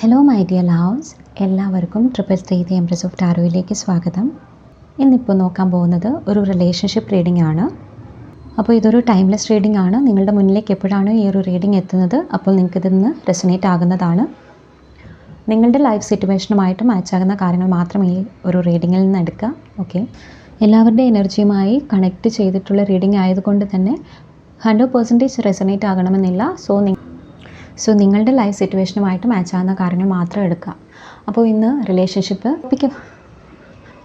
Hello my dear loves എല്ലാവർക്കും triple three the empress of ടാരോയിലേക്ക് സ്വാഗതം. ഇന്നിപ്പോൾ നോക്കാൻ പോകുന്നത് ഒരു റിലേഷൻഷിപ്പ് റീഡിംഗ് ആണ്. അപ്പോൾ ഇതൊരു ടൈംലെസ് റീഡിംഗ് ആണ്. നിങ്ങളുടെ മുന്നിലേക്ക് എപ്പോഴാണ് ഈ ഒരു റീഡിംഗ് എത്തുന്നത് അപ്പോൾ നിങ്ങൾക്ക് ഇതിന്ന് റെസിനേറ്റ് ആകുന്നതാണ്. നിങ്ങളുടെ ലൈഫ് സിറ്റുവേഷനുമായിട്ട് മാച്ച് ആകുന്ന കാര്യങ്ങൾ മാത്രം ഈ ഒരു റീഡിങ്ങിൽ നിന്ന് എടുക്കുക ഓക്കെ എല്ലാവരുടെ എനർജിയുമായി കണക്ട് ചെയ്തിട്ടുള്ള റീഡിംഗ് ആയതുകൊണ്ട് തന്നെ ഹൺഡ്രഡ് പെർസെന്റേജ് റെസനേറ്റ് ആകണമെന്നില്ല. സോ സോ നിങ്ങളുടെ ലൈഫ് സിറ്റുവേഷനുമായിട്ട് മാച്ച് ആവുന്ന കാര്യങ്ങൾ മാത്രം എടുക്കുക. അപ്പോൾ ഇന്ന് റിലേഷൻഷിപ്പ് ടോപ്പിക്ക്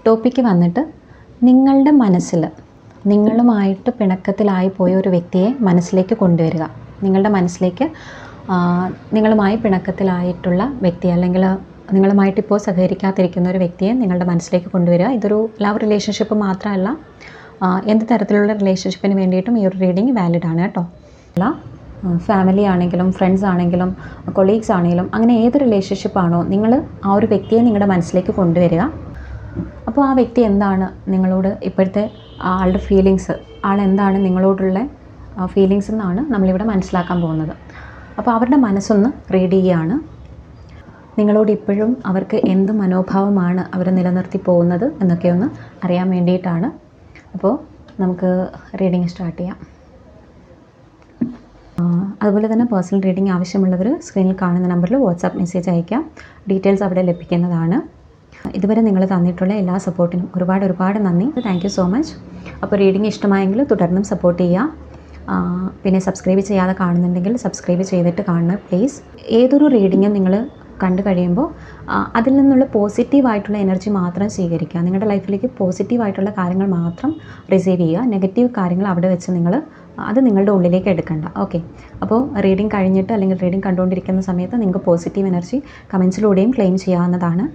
ടോപ്പിക്ക് വന്നിട്ട് നിങ്ങളുടെ മനസ്സിൽ നിങ്ങളുമായിട്ട് പിണക്കത്തിലായി പോയ ഒരു വ്യക്തിയെ മനസ്സിലേക്ക് കൊണ്ടുവരിക. നിങ്ങളുടെ മനസ്സിലേക്ക് നിങ്ങളുമായി പിണക്കത്തിലായിട്ടുള്ള വ്യക്തി അല്ലെങ്കിൽ നിങ്ങളുമായിട്ട് ഇപ്പോൾ സഹകരിക്കാതിരിക്കുന്ന ഒരു വ്യക്തിയെ നിങ്ങളുടെ മനസ്സിലേക്ക് കൊണ്ടുവരിക. ഇതൊരു ലവ് റിലേഷൻഷിപ്പ് മാത്രമല്ല എന്ത് തരത്തിലുള്ള റിലേഷൻഷിപ്പിന് വേണ്ടിയിട്ടും ഈ ഒരു റീഡിങ് വാലിഡ് ആണ് കേട്ടോ. അല്ല ഫാമിലി ആണെങ്കിലും ഫ്രണ്ട്സ് ആണെങ്കിലും കൊളീഗ്സ് ആണെങ്കിലും അങ്ങനെ ഏത് റിലേഷൻഷിപ്പ് ആണോ നിങ്ങൾ ആ ഒരു വ്യക്തിയെ നിങ്ങളുടെ മനസ്സിലേക്ക് കൊണ്ടുവരിക. അപ്പോൾ ആ വ്യക്തി എന്താണ് നിങ്ങളോട് ഇപ്പോഴത്തെ ആളുടെ ഫീലിങ്സ് ആൾ എന്താണ് നിങ്ങളോടുള്ള ഫീലിങ്സ് എന്നാണ് നമ്മളിവിടെ മനസ്സിലാക്കാൻ പോകുന്നത്. അപ്പോൾ അവരുടെ മനസ്സൊന്ന് റീഡ് ചെയ്യുകയാണ് നിങ്ങളോട് ഇപ്പോഴും അവർക്ക് എന്ത് മനോഭാവമാണ് അവർ നിലനിർത്തി പോകുന്നത് എന്നൊക്കെ ഒന്ന് അറിയാൻ വേണ്ടിയിട്ടാണ്. അപ്പോൾ നമുക്ക് റീഡിങ് സ്റ്റാർട്ട് ചെയ്യാം. അതുപോലെ തന്നെ പേഴ്സണൽ റീഡിംഗ് ആവശ്യമുള്ളവർ സ്ക്രീനിൽ കാണുന്ന നമ്പറിൽ വാട്സാപ്പ് മെസ്സേജ് അയക്കാം. ഡീറ്റെയിൽസ് അവിടെ ലഭിക്കുന്നതാണ്. ഇതുവരെ നിങ്ങൾ തന്നിട്ടുള്ള എല്ലാ സപ്പോർട്ടിനും ഒരുപാട് ഒരുപാട് നന്ദി. താങ്ക് സോ മച്ച് അപ്പോൾ റീഡിംഗ് ഇഷ്ടമായെങ്കിൽ തുടർന്നും സപ്പോർട്ട് ചെയ്യുക പിന്നെ സബ്സ്ക്രൈബ് ചെയ്യാതെ കാണുന്നുണ്ടെങ്കിൽ സബ്സ്ക്രൈബ് ചെയ്തിട്ട് കാണുക പ്ലീസ് ഏതൊരു റീഡിങ്ങും നിങ്ങൾ കണ്ടു കഴിയുമ്പോൾ അതിൽ നിന്നുള്ള പോസിറ്റീവായിട്ടുള്ള എനർജി മാത്രം സ്വീകരിക്കുക. നിങ്ങളുടെ ലൈഫിലേക്ക് പോസിറ്റീവായിട്ടുള്ള കാര്യങ്ങൾ മാത്രം റിസീവ് ചെയ്യുക. നെഗറ്റീവ് കാര്യങ്ങൾ അവിടെ വെച്ച് നിങ്ങൾ അത് നിങ്ങളുടെ ഉള്ളിലേക്ക് എടുക്കണ്ട. ഓക്കെ അപ്പോൾ റീഡിംഗ് കഴിഞ്ഞിട്ട് അല്ലെങ്കിൽ റീഡിംഗ് കണ്ടുകൊണ്ടിരിക്കുന്ന സമയത്ത് നിങ്ങൾക്ക് പോസിറ്റീവ് എനർജി കമൻസിലൂടെയും ക്ലെയിം ചെയ്യാവുന്നതാണ്.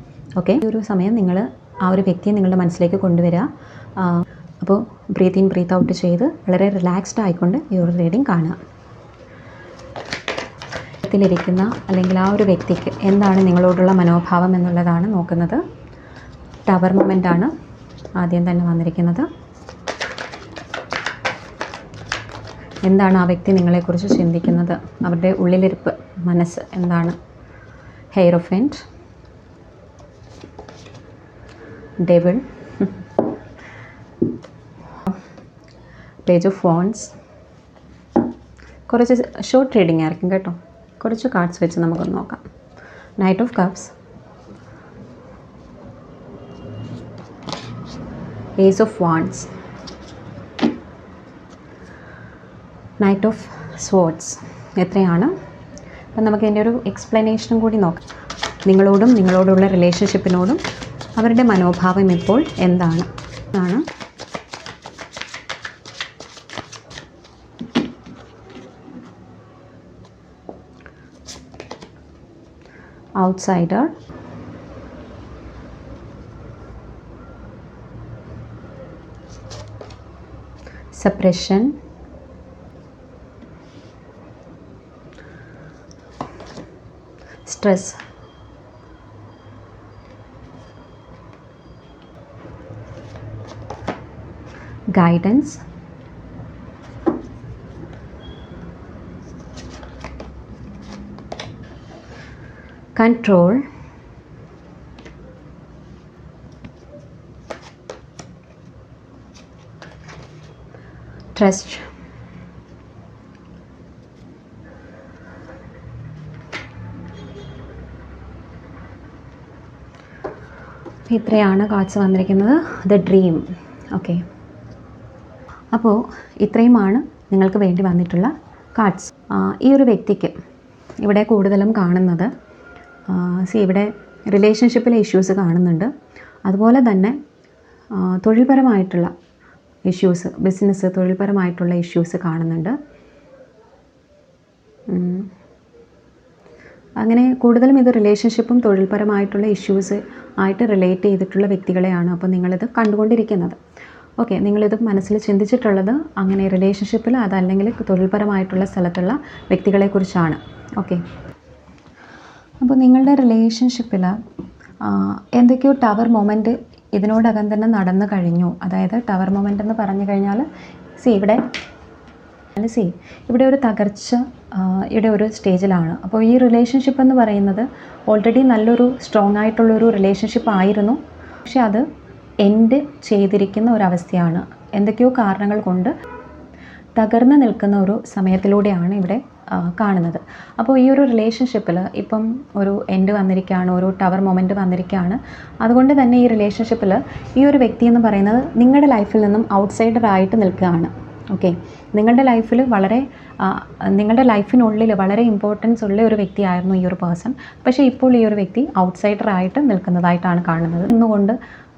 ഓക്കെ ഈ ഒരു സമയം നിങ്ങൾ ആ ഒരു വ്യക്തിയെ നിങ്ങളുടെ മനസ്സിലേക്ക് കൊണ്ടുവരിക. അപ്പോൾ ബ്രീത്ത് ഇൻ ബ്രീത്ത് ഔട്ട് ചെയ്ത് വളരെ റിലാക്സ്ഡ് ആയിക്കൊണ്ട് ഈ ഒരു റീഡിംഗ് കാണുക. ത്തിലിരിക്കുന്ന അല്ലെങ്കിൽ ആ ഒരു വ്യക്തിക്ക് എന്താണ് നിങ്ങളോടുള്ള മനോഭാവം എന്നുള്ളതാണ് നോക്കുന്നത്. ടവർ മൊമെന്റ് ആണ് ആദ്യം തന്നെ വന്നിരിക്കുന്നത്. എന്താണ് ആ വ്യക്തി നിങ്ങളെക്കുറിച്ച് ചിന്തിക്കുന്നത്? അവരുടെ ഉള്ളിലിരിപ്പ് മനസ്സ് എന്താണ്? ഓഫ് ഡെവിൾ പേജ് ഓഫ് ഫോൺസ് കുറച്ച് ഷോർട്ട് റീഡിംഗ് ആയിരിക്കും കേട്ടോ. കുറച്ച് കാർഡ്സ് വെച്ച് നമുക്കൊന്ന് നോക്കാം. Knight of cups ace of wands knight of swords എത്രയാണ്? അപ്പം നമുക്ക് ഇതിന്റെ ഒരു എക്സ്പ്ലനേഷനും കൂടി നോക്കാം. നിങ്ങളോടും നിങ്ങളോടുള്ള റിലേഷൻഷിപ്പിനോടും അവരുടെ മനോഭാവം ഇപ്പോൾ എന്താണ്? ആണ്. Outsider suppression. Stress. Guidance. Control. Trust ഇത്രയാണ് കാച്ച് വന്നിരിക്കുന്നത്. ദ ഡ്രീം ഓക്കെ അപ്പോൾ ഇത്രയുമാണ് നിങ്ങൾക്ക് വേണ്ടി വന്നിട്ടുള്ള കാർഡ്സ് ഈ ഒരു വ്യക്തിക്ക് ഇവിടെ കൂടുതലും കാണുന്നത് സി ഇവിടെ റിലേഷൻഷിപ്പിലെ ഇഷ്യൂസ് കാണുന്നുണ്ട്. അതുപോലെ തന്നെ തൊഴിൽപരമായിട്ടുള്ള ഇഷ്യൂസ് ബിസിനസ് തൊഴിൽപരമായിട്ടുള്ള ഇഷ്യൂസ് കാണുന്നുണ്ട്. അങ്ങനെ കൂടുതലും ഇത് റിലേഷൻഷിപ്പും തൊഴിൽപരമായിട്ടുള്ള ഇഷ്യൂസ് ആയിട്ട് റിലേറ്റ് ചെയ്തിട്ടുള്ള വ്യക്തികളെയാണ് അപ്പോൾ നിങ്ങളിത് കണ്ടുകൊണ്ടിരിക്കുന്നത്. ഓക്കെ നിങ്ങളിത് മനസ്സിൽ ചിന്തിച്ചിട്ടുള്ളത് അങ്ങനെ റിലേഷൻഷിപ്പിൽ അതല്ലെങ്കിൽ തൊഴിൽപരമായിട്ടുള്ള സ്ഥലത്തുള്ള വ്യക്തികളെക്കുറിച്ചാണ്. ഓക്കെ അപ്പോൾ നിങ്ങളുടെ റിലേഷൻഷിപ്പിൽ എന്തൊക്കെയോ ടവർ മൊമെന്റ് ഇതിനോടകം തന്നെ നടന്നു കഴിഞ്ഞു. അതായത് ടവർ മൊമെന്റ് എന്ന് പറഞ്ഞു കഴിഞ്ഞാൽ സി ഇവിടെ സി ഇവിടെ ഒരു തകർച്ച ഇവിടെ ഒരു സ്റ്റേജിലാണ്. അപ്പോൾ ഈ റിലേഷൻഷിപ്പ് എന്ന് പറയുന്നത് ഓൾറെഡി നല്ലൊരു സ്ട്രോങ് ആയിട്ടുള്ളൊരു റിലേഷൻഷിപ്പ് ആയിരുന്നു. പക്ഷെ അത് എൻഡ് ചെയ്തിരിക്കുന്ന ഒരവസ്ഥയാണ് എന്തൊക്കെയോ കാരണങ്ങൾ കൊണ്ട് തകർന്ന് നിൽക്കുന്ന ഒരു സമയത്തിലൂടെയാണ് ഇവിടെ കാണുന്നത്. അപ്പോൾ ഈ ഒരു റിലേഷൻഷിപ്പിൽ ഇപ്പം ഒരു എൻഡ് വന്നിരിക്കുകയാണ് ഒരു ടവർ മൊമെന്റ് വന്നിരിക്കുകയാണ്. അതുകൊണ്ട് തന്നെ ഈ റിലേഷൻഷിപ്പിൽ ഈ ഒരു വ്യക്തി എന്ന് പറയുന്നത് നിങ്ങളുടെ ലൈഫിൽ നിന്നും ഔട്ട്സൈഡറായിട്ട് നിൽക്കുകയാണ്. ഓക്കെ നിങ്ങളുടെ ലൈഫിൽ വളരെ നിങ്ങളുടെ ലൈഫിനുള്ളിൽ വളരെ ഇമ്പോർട്ടൻസ് ഉള്ള ഒരു വ്യക്തിയായിരുന്നു ഈ ഒരു പേഴ്സൺ പക്ഷേ ഇപ്പോൾ ഈ ഒരു വ്യക്തി ഔട്ട്സൈഡർ ആയിട്ട് നിൽക്കുന്നതായിട്ടാണ് കാണുന്നത്. നിന്നുകൊണ്ട്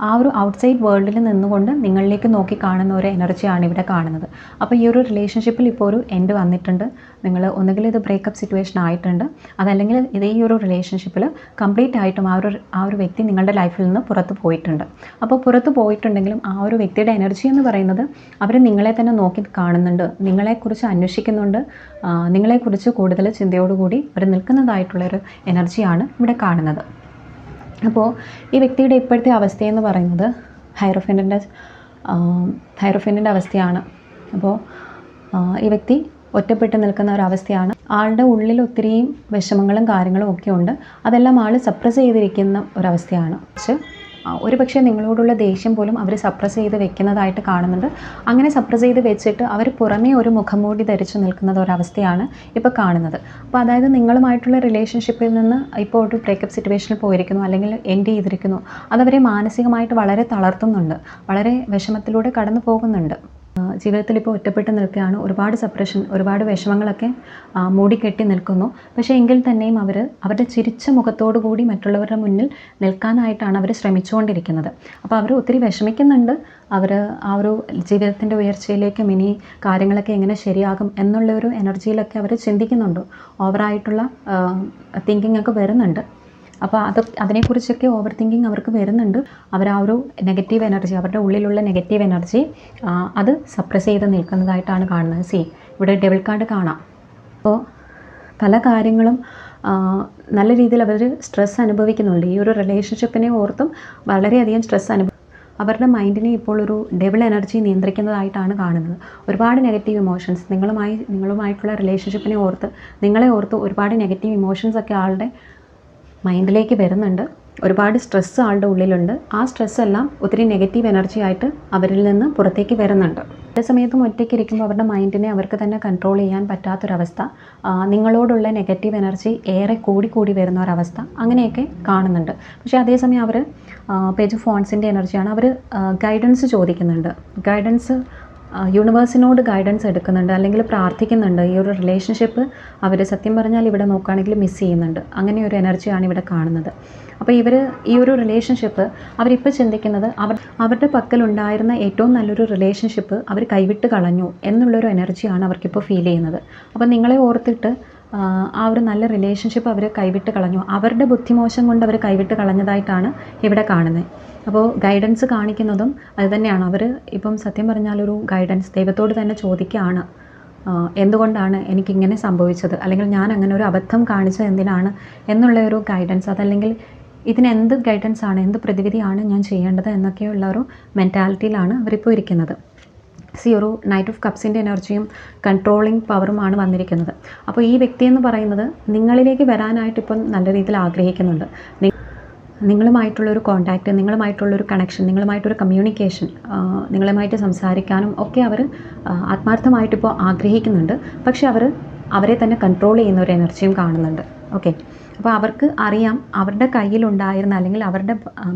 ആ ഒരു ഔട്ട്സൈഡ് വേൾഡിൽ നിന്നുകൊണ്ട് നിങ്ങളിലേക്ക് നോക്കി കാണുന്ന ഒരു എനർജിയാണ് ഇവിടെ കാണുന്നത്. അപ്പോൾ ഈ ഒരു റിലേഷൻഷിപ്പിൽ ഇപ്പോൾ ഒരു എൻഡ് വന്നിട്ടുണ്ട്. നിങ്ങൾ ഒന്നുകിൽ ഇത് ബ്രേക്കപ്പ് സിറ്റുവേഷൻ ആയിട്ടുണ്ട്. അതല്ലെങ്കിൽ ഇത് ഈ ഒരു റിലേഷൻഷിപ്പിൽ കംപ്ലീറ്റ് ആയിട്ടും ആ ഒരു ആ ഒരു വ്യക്തി നിങ്ങളുടെ ലൈഫിൽ നിന്ന് പുറത്ത് പോയിട്ടുണ്ട്. അപ്പോൾ പുറത്ത് പോയിട്ടുണ്ടെങ്കിലും ആ ഒരു വ്യക്തിയുടെ എനർജി എന്ന് പറയുന്നത് അവർ നിങ്ങളെ തന്നെ നോക്കി കാണുന്നുണ്ട്. നിങ്ങളെക്കുറിച്ച് അന്വേഷിക്കുന്നുണ്ട്. നിങ്ങളെക്കുറിച്ച് കൂടുതൽ ചിന്തയോടുകൂടി അവർ നിൽക്കുന്നതായിട്ടുള്ളൊരു എനർജിയാണ് ഇവിടെ കാണുന്നത്. അപ്പോൾ ഈ വ്യക്തിയുടെ ഇപ്പോഴത്തെ അവസ്ഥയെന്ന് പറയുന്നത് ഹൈറോഫിന്റെ ഹൈറോഫിന്റെ അവസ്ഥയാണ്. അപ്പോൾ ഈ വ്യക്തി ഒറ്റപ്പെട്ട് നിൽക്കുന്ന ഒരവസ്ഥയാണ് ആളുടെ ഉള്ളിൽ ഒത്തിരിയും വിഷമങ്ങളും കാര്യങ്ങളും ഒക്കെ ഉണ്ട്. അതെല്ലാം ആൾ സപ്രസ് ചെയ്തിരിക്കുന്ന ഒരവസ്ഥയാണ് പക്ഷേ ഒരു പക്ഷേ നിങ്ങളോടുള്ള ദേഷ്യം പോലും അവർ സപ്രസ് ചെയ്ത് വെക്കുന്നതായിട്ട് കാണുന്നുണ്ട്. അങ്ങനെ സപ്രസ് ചെയ്ത് വെച്ചിട്ട് അവർ പുറമേ ഒരു മുഖംമൂടി ധരിച്ചു നിൽക്കുന്ന ഒരവസ്ഥയാണ് ഇപ്പോൾ കാണുന്നത്. അപ്പോൾ അതായത് നിങ്ങളുമായിട്ടുള്ള റിലേഷൻഷിപ്പിൽ നിന്ന് ഇപ്പോൾ ഒരു ബ്രേക്കപ്പ് സിറ്റുവേഷനിൽ പോയിരിക്കുന്നു അല്ലെങ്കിൽ എൻഡ് ചെയ്തിരിക്കുന്നു അതവരെ മാനസികമായിട്ട് വളരെ തളർത്തുന്നുണ്ട് വളരെ വിഷമത്തിലൂടെ കടന്നു പോകുന്നുണ്ട് ജീവിതത്തിൽ ഇപ്പോൾ ഒറ്റപ്പെട്ട് നിൽക്കുകയാണ്. ഒരുപാട് സപ്രഷൻ ഒരുപാട് വിഷമങ്ങളൊക്കെ മൂടിക്കെട്ടി നിൽക്കുന്നു. പക്ഷേ എങ്കിൽ തന്നെയും അവർ അവരുടെ ചിരിച്ച മുഖത്തോടു കൂടി മറ്റുള്ളവരുടെ മുന്നിൽ നിൽക്കാനായിട്ടാണ് അവർ ശ്രമിച്ചുകൊണ്ടിരിക്കുന്നത്. അപ്പോൾ അവർ ഒത്തിരി വിഷമിക്കുന്നുണ്ട്. അവർ ആ ഒരു ജീവിതത്തിന്റെ ഉയർച്ചയിലേക്കും ഇനി കാര്യങ്ങളൊക്കെ എങ്ങനെ ശരിയാകും എന്നുള്ള ഒരു എനർജിയിലൊക്കെ അവർ ചിന്തിക്കുന്നുണ്ട്. ഓവറായിട്ടുള്ള തിങ്കിങ് ഒക്കെ വരുന്നുണ്ട്. അപ്പോൾ അത് അതിനെക്കുറിച്ചൊക്കെ ഓവർ തിങ്കിങ് അവർക്ക് വരുന്നുണ്ട്. അവർ ആ ഒരു നെഗറ്റീവ് എനർജി അവരുടെ ഉള്ളിലുള്ള നെഗറ്റീവ് എനർജി അത് സപ്രസ് ചെയ്ത് നിൽക്കുന്നതായിട്ടാണ് കാണുന്നത്. സി ഇവിടെ ഡെബിൾ കാർഡ് കാണാം. അപ്പോൾ പല കാര്യങ്ങളും നല്ല രീതിയിൽ അവർ സ്ട്രെസ് അനുഭവിക്കുന്നുണ്ട്. ഈ ഒരു റിലേഷൻഷിപ്പിനെ ഓർത്തും വളരെയധികം സ്ട്രെസ് അനുഭവം അവരുടെ മൈൻഡിനെ ഇപ്പോൾ ഒരു ഡബിൾ എനർജി നിയന്ത്രിക്കുന്നതായിട്ടാണ് കാണുന്നത്. ഒരുപാട് നെഗറ്റീവ് ഇമോഷൻസ് നിങ്ങളുമായി നിങ്ങളുമായിട്ടുള്ള റിലേഷൻഷിപ്പിനെ ഓർത്ത് നിങ്ങളെ ഓർത്ത് ഒരുപാട് നെഗറ്റീവ് ഇമോഷൻസ് ഒക്കെ ആളുടെ മൈൻഡിലേക്ക് വരുന്നുണ്ട്. ഒരുപാട് സ്ട്രെസ്സ് ആളുടെ ഉള്ളിലുണ്ട്. ആ സ്ട്രെസ് എല്ലാം ഒത്തിരി നെഗറ്റീവ് എനർജി ആയിട്ട് അവരിൽ നിന്ന് പുറത്തേക്ക് വരുന്നുണ്ട്. അതേ സമയത്തും ഒറ്റയ്ക്ക് ഇരിക്കുമ്പോൾ അവരുടെ മൈൻഡിനെ അവർക്ക് തന്നെ കൺട്രോൾ ചെയ്യാൻ പറ്റാത്തൊരവസ്ഥ നിങ്ങളോടുള്ള നെഗറ്റീവ് എനർജി ഏറെ കൂടി കൂടി വരുന്ന ഒരവസ്ഥ അങ്ങനെയൊക്കെ കാണുന്നുണ്ട്. പക്ഷേ അതേസമയം അവർ പേജ് ഫോൺസിന്റെ എനർജിയാണ്. അവർ ഗൈഡൻസ് ചോദിക്കുന്നുണ്ട്. ഗൈഡൻസ് യൂണിവേഴ്സിനോട് ഗൈഡൻസ് എടുക്കുന്നുണ്ട് അല്ലെങ്കിൽ പ്രാർത്ഥിക്കുന്നുണ്ട്. ഈ ഒരു റിലേഷൻഷിപ്പ് അവർ സത്യം പറഞ്ഞാൽ ഇവിടെ നോക്കുകയാണെങ്കിൽ മിസ് ചെയ്യുന്നുണ്ട്. അങ്ങനെ ഒരു എനർജിയാണ് ഇവിടെ കാണുന്നത്. അപ്പോൾ ഇവർ ഈ ഒരു റിലേഷൻഷിപ്പ് അവരിപ്പോൾ ചിന്തിക്കുന്നത് അവർ അവരുടെ പക്കലുണ്ടായിരുന്ന ഏറ്റവും നല്ലൊരു റിലേഷൻഷിപ്പ് അവർ കൈവിട്ട് കളഞ്ഞു എന്നുള്ളൊരു എനർജിയാണ് അവർക്കിപ്പോൾ ഫീൽ ചെയ്യുന്നത്. അപ്പോൾ നിങ്ങളെ ഓർത്തിട്ട് ആ, ഒരു നല്ല റിലേഷൻഷിപ്പ് അവർ കൈവിട്ട് കളഞ്ഞു. അവരുടെ ബുദ്ധിമോശം കൊണ്ട് അവർ കൈവിട്ട് കളഞ്ഞതായിട്ടാണ് ഇവിടെ കാണുന്നത്. അപ്പോൾ ഗൈഡൻസ് കാണിക്കുന്നതും അതുതന്നെയാണ് അവർ ഇപ്പം സത്യം പറഞ്ഞാലൊരു ഗൈഡൻസ് ദൈവത്തോട് തന്നെ ചോദിക്കുകയാണ്. എന്തുകൊണ്ടാണ് എനിക്കിങ്ങനെ സംഭവിച്ചത്? അല്ലെങ്കിൽ ഞാൻ അങ്ങനെ ഒരു അബദ്ധം കാണിച്ചത് എന്തിനാണ് എന്നുള്ള ഒരു ഗൈഡൻസ് അതല്ലെങ്കിൽ ഇതിനെന്ത് ഗൈഡൻസ് ആണ് എന്ത് പ്രതിവിധിയാണ് ഞാൻ ചെയ്യേണ്ടത് എന്നൊക്കെയുള്ള ഒരു മെന്റാലിറ്റിയിലാണ് അവരിപ്പോൾ ഇരിക്കുന്നത്. സി ഒരു നൈറ്റ് ഓഫ് കപ്സിന്റെ എനർജിയും കൺട്രോളിങ് പവറുമാണ് വന്നിരിക്കുന്നത്. അപ്പോൾ ഈ വ്യക്തി എന്ന് പറയുന്നത് നിങ്ങളിലേക്ക് വരാനായിട്ട് ഇപ്പം നല്ല രീതിയിൽ ആഗ്രഹിക്കുന്നുണ്ട്. നിങ്ങളുമായിട്ടുള്ളൊരു കോണ്ടാക്റ്റ് നിങ്ങളുമായിട്ടുള്ളൊരു കണക്ഷൻ നിങ്ങളുമായിട്ടൊരു കമ്മ്യൂണിക്കേഷൻ നിങ്ങളുമായിട്ട് സംസാരിക്കാനും ഒക്കെ അവർ ആത്മാർത്ഥമായിട്ടിപ്പോൾ ആഗ്രഹിക്കുന്നുണ്ട്. പക്ഷെ അവർ അവരെ തന്നെ കൺട്രോൾ ചെയ്യുന്ന ഒരു എനർജിയും കാണുന്നുണ്ട്. ഓക്കെ? അപ്പോൾ അവർക്ക് അറിയാം അവരുടെ കയ്യിലുണ്ടായിരുന്ന അല്ലെങ്കിൽ അവരുടെ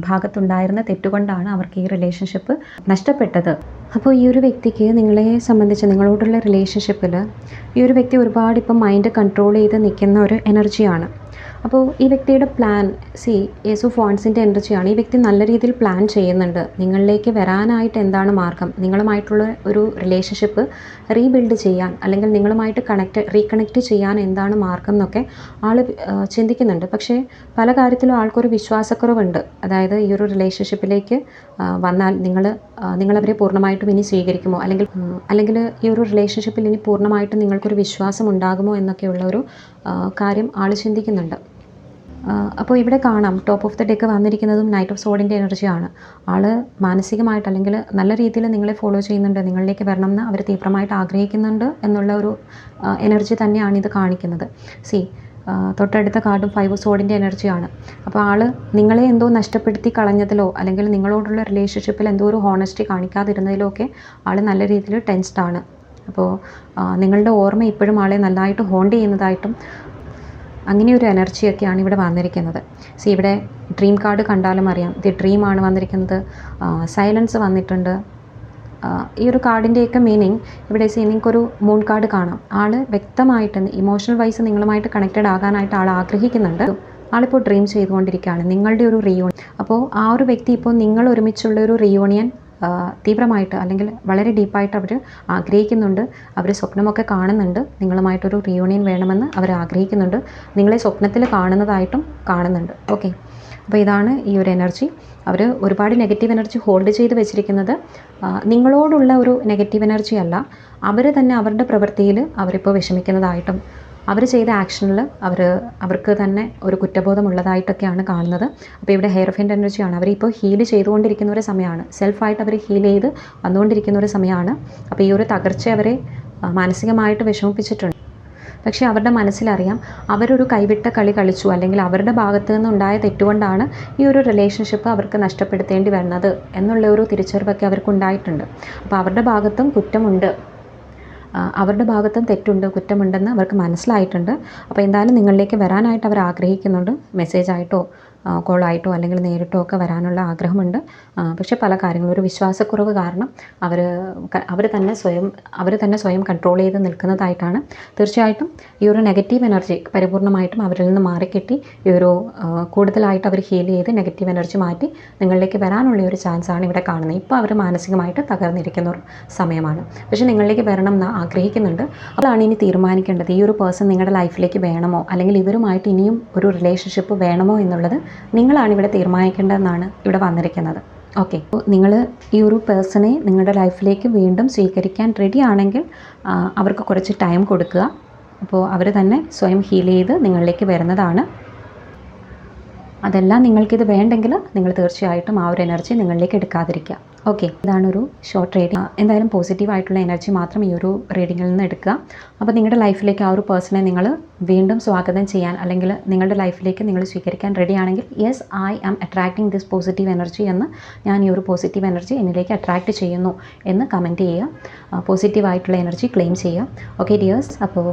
ഭാഗത്തുണ്ടായിരുന്ന തെറ്റുകൊണ്ടാണ് അവർക്ക് ഈ റിലേഷൻഷിപ്പ് നഷ്ടപ്പെട്ടത്. അപ്പോൾ ഈ ഒരു വ്യക്തിക്ക് നിങ്ങളെ സംബന്ധിച്ച് നിങ്ങളോടുള്ള റിലേഷൻഷിപ്പിൽ ഈ ഒരു വ്യക്തി ഒരുപാട് ഇപ്പം മൈൻഡ് കൺട്രോൾ ചെയ്ത് നിൽക്കുന്ന ഒരു എനർജിയാണ് അപ്പോൾ ഈ വ്യക്തിയുടെ പ്ലാൻ സി യേസു ഫോൺസിന്റെ എനർജിയാണ്. ഈ വ്യക്തി നല്ല രീതിയിൽ പ്ലാൻ ചെയ്യുന്നുണ്ട്. നിങ്ങളിലേക്ക് വരാനായിട്ട് എന്താണ് മാർഗം? നിങ്ങളുമായിട്ടുള്ള ഒരു റിലേഷൻഷിപ്പ് റീബിൽഡ് ചെയ്യാൻ അല്ലെങ്കിൽ നിങ്ങളുമായിട്ട് കണക്ട് റീകണക്ട് ചെയ്യാൻ എന്താണ് മാർഗം എന്നൊക്കെ ആൾ ചിന്തിക്കുന്നുണ്ട്. പക്ഷേ പല കാര്യത്തിലും ആൾക്കൊരു വിശ്വാസക്കുറവുണ്ട്. അതായത് ഈ ഒരു റിലേഷൻഷിപ്പിലേക്ക് വന്നാൽ നിങ്ങൾ നിങ്ങളവരെ പൂർണമായിട്ടും ഇനി സ്വീകരിക്കുമോ? അല്ലെങ്കിൽ അല്ലെങ്കിൽ ഈ ഒരു റിലേഷൻഷിപ്പിൽ ഇനി പൂർണമായിട്ടും നിങ്ങൾക്കൊരു വിശ്വാസം ഉണ്ടാകുമോ എന്നൊക്കെയുള്ള ഒരു കാര്യം ആൾ ചിന്തിക്കുന്നുണ്ട്. അപ്പോൾ ഇവിടെ കാണാം. ടോപ്പ് ഓഫ് ദ ഡെക്ക് വന്നിരിക്കുന്നതും നൈറ്റ് ഓഫ് സോഡിന്റെ എനർജിയാണ് ആൾ മാനസികമായിട്ട് അല്ലെങ്കിൽ നല്ല രീതിയിൽ നിങ്ങളെ ഫോളോ ചെയ്യുന്നുണ്ട്. നിങ്ങളിലേക്ക് വരണം എന്ന് അവർ തീവ്രമായിട്ട് ആഗ്രഹിക്കുന്നുണ്ട് എന്നുള്ള ഒരു എനർജി തന്നെയാണ് ഇത് കാണിക്കുന്നത്. സി തൊട്ടടുത്ത കാർഡും ഫൈവ് സോഡിന്റെ എനർജിയാണ് അപ്പോൾ ആൾ നിങ്ങളെ എന്തോ നഷ്ടപ്പെടുത്തി കളഞ്ഞതിലോ അല്ലെങ്കിൽ നിങ്ങളോടുള്ള റിലേഷൻഷിപ്പിൽ എന്തോ ഒരു ഹോണസ്റ്റി കാണിക്കാതിരുന്നതിലോ ഒക്കെ ആൾ നല്ല രീതിയിൽ ടെൻസ്ഡാണ് അപ്പോൾ നിങ്ങളുടെ ഓർമ്മ ഇപ്പോഴും ആളെ നന്നായിട്ട് ഹോണ്ട് ചെയ്യുന്നതായിട്ടും അങ്ങനെ ഒരു എനർജിയൊക്കെയാണ് ഇവിടെ വന്നിരിക്കുന്നത്. സി ഇവിടെ ഡ്രീം കാർഡ് കണ്ടാലും അറിയാം. ദി ഡ്രീമാണ് വന്നിരിക്കുന്നത്. സൈലൻസ് വന്നിട്ടുണ്ട്. ഈ ഒരു കാർഡിന്റെയൊക്കെ മീനിങ് ഇവിടെ സി നിങ്ങൾക്കൊരു മൂൺ കാർഡ് കാണാം. ആൾ വ്യക്തമായിട്ട് ഇമോഷണൽ വൈസ് നിങ്ങളുമായിട്ട് കണക്റ്റഡ് ആകാനായിട്ട് ആൾ ആഗ്രഹിക്കുന്നുണ്ട്. ആളിപ്പോൾ ഡ്രീം ചെയ്തുകൊണ്ടിരിക്കുകയാണ്. നിങ്ങളുടെ ഒരു റിയൂണിയൻ അപ്പോൾ ആ ഒരു വ്യക്തി ഇപ്പോൾ നിങ്ങൾ ഒരുമിച്ചുള്ള ഒരു റിയൂണിയൻ തീവ്രമായിട്ട് അല്ലെങ്കിൽ വളരെ ഡീപ്പായിട്ട് അവർ ആഗ്രഹിക്കുന്നുണ്ട്. അവർ സ്വപ്നമൊക്കെ കാണുന്നുണ്ട്. നിങ്ങളുമായിട്ടൊരു റിയൂണിയൻ വേണമെന്ന് അവർ ആഗ്രഹിക്കുന്നുണ്ട്. നിങ്ങളെ സ്വപ്നത്തിൽ കാണുന്നതായിട്ടും കാണുന്നുണ്ട്. ഓക്കെ അപ്പോൾ ഇതാണ് ഈ ഒരു എനർജി അവർ ഒരുപാട് നെഗറ്റീവ് എനർജി ഹോൾഡ് ചെയ്ത് വെച്ചിരിക്കുന്നത്. നിങ്ങളോടുള്ള ഒരു നെഗറ്റീവ് എനർജി അല്ല. അവർ തന്നെ അവരുടെ പ്രവൃത്തിയിൽ അവരിപ്പോൾ വിഷമിക്കുന്നതായിട്ടും അവർ ചെയ്ത ആക്ഷനിൽ അവർ അവർക്ക് തന്നെ ഒരു കുറ്റബോധമുള്ളതായിട്ടൊക്കെയാണ് കാണുന്നത്. അപ്പോൾ ഇവിടെ ഹെയർ ഓഫിന്റെ എനർജിയാണ് അവരിപ്പോൾ ഹീൽ ചെയ്തുകൊണ്ടിരിക്കുന്ന ഒരു സമയമാണ്. സെൽഫായിട്ട് അവർ ഹീൽ ചെയ്ത് വന്നുകൊണ്ടിരിക്കുന്ന ഒരു സമയമാണ്. അപ്പോൾ ഈ ഒരു തകർച്ച അവരെ മാനസികമായിട്ട് വിഷമിപ്പിച്ചിട്ടുണ്ട്. പക്ഷേ അവരുടെ മനസ്സിലറിയാം അവരൊരു കൈവിട്ട കളി കളിച്ചു. അല്ലെങ്കിൽ അവരുടെ ഭാഗത്തു നിന്നുണ്ടായ തെറ്റുകൊണ്ടാണ് ഈ ഒരു റിലേഷൻഷിപ്പ് അവർക്ക് നഷ്ടപ്പെടുത്തേണ്ടി വരുന്നത് എന്നുള്ള ഒരു തിരിച്ചറിവൊക്കെ അവർക്കുണ്ടായിട്ടുണ്ട്. അപ്പോൾ അവരുടെ ഭാഗത്തും കുറ്റമുണ്ട്. അവരുടെ ഭാഗത്തും തെറ്റുണ്ട് കുറ്റമുണ്ടെന്ന് അവർക്ക് മനസ്സിലായിട്ടുണ്ട്. അപ്പോൾ എന്തായാലും നിങ്ങളിലേക്ക് വരാനായിട്ട് അവർ ആഗ്രഹിക്കുന്നുണ്ട്. മെസ്സേജായിട്ടോ കോളായിട്ടോ അല്ലെങ്കിൽ നേരിട്ടോ ഒക്കെ വരാനുള്ള ആഗ്രഹമുണ്ട്. പക്ഷേ പല കാര്യങ്ങളും ഒരു വിശ്വാസക്കുറവ് കാരണം അവർ അവർ തന്നെ സ്വയം അവർ തന്നെ സ്വയം കൺട്രോൾ ചെയ്ത് നിൽക്കുന്നതായിട്ടാണ്. തീർച്ചയായിട്ടും ഈ ഒരു നെഗറ്റീവ് എനർജി പരിപൂർണമായിട്ടും അവരിൽ നിന്ന് മാറിക്കിട്ടി. ഈ ഒരു കൂടുതലായിട്ട് അവർ ഹീൽ ചെയ്ത് നെഗറ്റീവ് എനർജി മാറ്റി നിങ്ങളിലേക്ക് വരാനുള്ള ഒരു ചാൻസാണ് ഇവിടെ കാണുന്നത്. ഇപ്പോൾ അവർ മാനസികമായിട്ട് തകർന്നിരിക്കുന്ന ഒരു സമയമാണ്. പക്ഷേ നിങ്ങളിലേക്ക് വരണം എന്ന് ആഗ്രഹിക്കുന്നുണ്ട്. അതാണ് ഇനി തീരുമാനിക്കേണ്ടത്. ഈ ഒരു പേഴ്സൺ നിങ്ങളുടെ ലൈഫിലേക്ക് വേണമോ? അല്ലെങ്കിൽ ഇവരുമായിട്ട് ഇനിയും ഒരു റിലേഷൻഷിപ്പ് വേണമോ എന്നുള്ളത് നിങ്ങളാണ് ഇവിടെ തീരുമാനിക്കേണ്ടതെന്നാണ് ഇവിടെ വന്നിരിക്കുന്നത്. ഓക്കെ നിങ്ങൾ ഈ ഒരു പേഴ്സണെ നിങ്ങളുടെ ലൈഫിലേക്ക് വീണ്ടും സ്വീകരിക്കാൻ റെഡി ആണെങ്കിൽ അവർക്ക് കുറച്ച് ടൈം കൊടുക്കുക. അപ്പോൾ അവർ തന്നെ സ്വയം ഹീൽ ചെയ്ത് നിങ്ങളിലേക്ക് വരുന്നതാണ് അതെല്ലാം നിങ്ങൾക്കിത് വേണ്ടെങ്കിൽ നിങ്ങൾ തീർച്ചയായിട്ടും ആ ഒരു എനർജി നിങ്ങളിലേക്ക് എടുക്കാതിരിക്കുക. ഓക്കെ ഇതാണ് ഒരു ഷോർട്ട് റീഡിങ് എന്തായാലും പോസിറ്റീവ് ആയിട്ടുള്ള എനർജി മാത്രം ഈ ഒരു റീഡിങ്ങിൽ നിന്ന് എടുക്കുക. അപ്പോൾ നിങ്ങളുടെ ലൈഫിലേക്ക് ആ ഒരു പേഴ്സണെ നിങ്ങൾ വീണ്ടും സ്വാഗതം ചെയ്യാൻ അല്ലെങ്കിൽ നിങ്ങളുടെ ലൈഫിലേക്ക് നിങ്ങൾ സ്വീകരിക്കാൻ റെഡിയാണെങ്കിൽ yes I am attracting this positive energy എന്ന് ഞാൻ ഈ ഒരു പോസിറ്റീവ് എനർജി എന്നിലേക്ക് അട്രാക്റ്റ് ചെയ്യുന്നു എന്ന് കമന്റ് ചെയ്യുക. പോസിറ്റീവ് ആയിട്ടുള്ള എനർജി ക്ലെയിം ചെയ്യുക. ഓക്കെ ഡിയേഴ്സ് അപ്പോൾ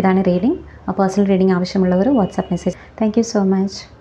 ഇതാണ് റീഡിങ് പേഴ്സണൽ റീഡിങ് ആവശ്യമുള്ളവർ WhatsApp message thank so much